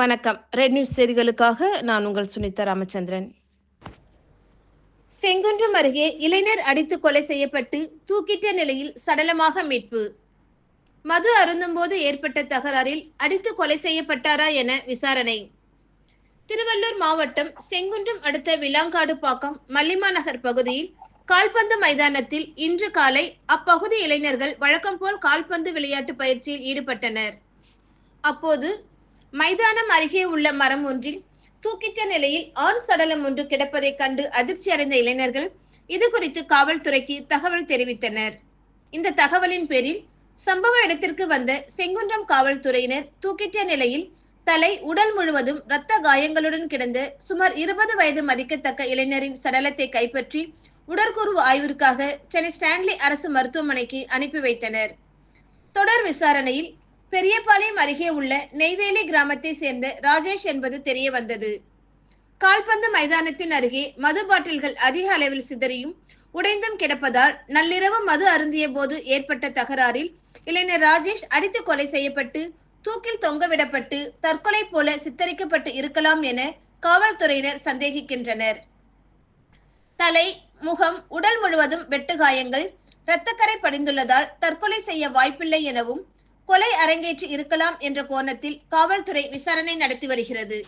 வணக்கம். Red news செய்திகளுக்காக நான் உங்கள் சுனிதா ராமச்சந்திரன். செங்குன்றம் அருகே இளைஞர் அடித்து கொலை செய்யப்பட்டு தூக்கிட்ட நிலையில் சடலமாக மீட்பு. மது அருந்தும்போது ஏற்பட்ட தகராறில் அடித்து கொலை செய்யப்பட்டாரா என விசாரணை. திருவள்ளூர் மாவட்டம் செங்குன்றம் அடுத்த விலாங்காடு பாக்கம் மல்லிமா நகர் பகுதியில் கால்பந்து மைதானத்தில் இன்று காலை அப்பகுதி இளைஞர்கள் வழக்கம் போல் கால்பந்து விளையாட்டு பயிற்சியில் ஈடுபட்டனர். அப்போது மைதானம் அருகே உள்ள மரம் ஒன்றில் தூக்கிட்ட நிலையில் ஆண் சடலம் ஒன்று கிடப்பதை கண்டு அதிர்ச்சி அடைந்த இளைஞர்கள் இது குறித்து காவல்துறைக்கு தகவல் தெரிவித்தனர். இந்த தகவலின் பேரில் சம்பவ இடத்திற்கு வந்த செங்குன்றம் காவல்துறையினர் தூக்கிட்ட நிலையில் தலை உடல் முழுவதும் இரத்த காயங்களுடன் கிடந்த சுமார் இருபது வயது மதிக்கத்தக்க இளைஞரின் சடலத்தை கைப்பற்றி உடற்கூறு ஆய்விற்காக சென்னை ஸ்டான்லி அரசு மருத்துவமனைக்கு அனுப்பி வைத்தனர். தொடர் விசாரணையில் பெரியபாளையம் அருகே உள்ள நெய்வேலி கிராமத்தை சேர்ந்த ராஜேஷ் என்பது தெரிய வந்தது. கால்பந்து மைதானத்தின் அருகே மது பாட்டில்கள் அதிக அளவில் சிதறியும் உடைந்தும் கிடப்பதால் நள்ளிரவு மது அருந்திய போது ஏற்பட்ட தகராறில் இளைஞர் ராஜேஷ் அடித்து கொலை செய்யப்பட்டு தூக்கில் தொங்கவிடப்பட்டு தற்கொலை போல சித்தரிக்கப்பட்டு இருக்கலாம் என காவல்துறையினர் சந்தேகிக்கின்றனர். தலை முகம் உடல் முழுவதும் வெட்டுகாயங்கள் இரத்தக்கரை படிந்துள்ளதால் தற்கொலை செய்ய வாய்ப்பில்லை எனவும் கொலை அரங்கேற்றி இருக்கலாம் என்ற கோணத்தில் காவல்துறை விசாரணை நடத்தி வருகிறது.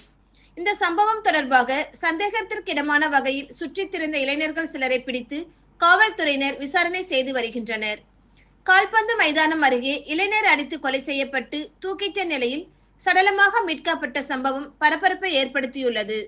இந்த சம்பவம் தொடர்பாக சந்தேகத்திற்கிடமான வகையில் சுற்றித் திரிந்த இளைஞர்கள் சிலரை பிடித்து காவல்துறையினர் விசாரணை செய்து வருகின்றனர். கால்பந்து மைதானம் அருகே இளைஞர் அடித்து கொலை செய்யப்பட்டு தூக்கிட்ட நிலையில் சடலமாக மீட்கப்பட்ட சம்பவம் பரபரப்பை ஏற்படுத்தியுள்ளது.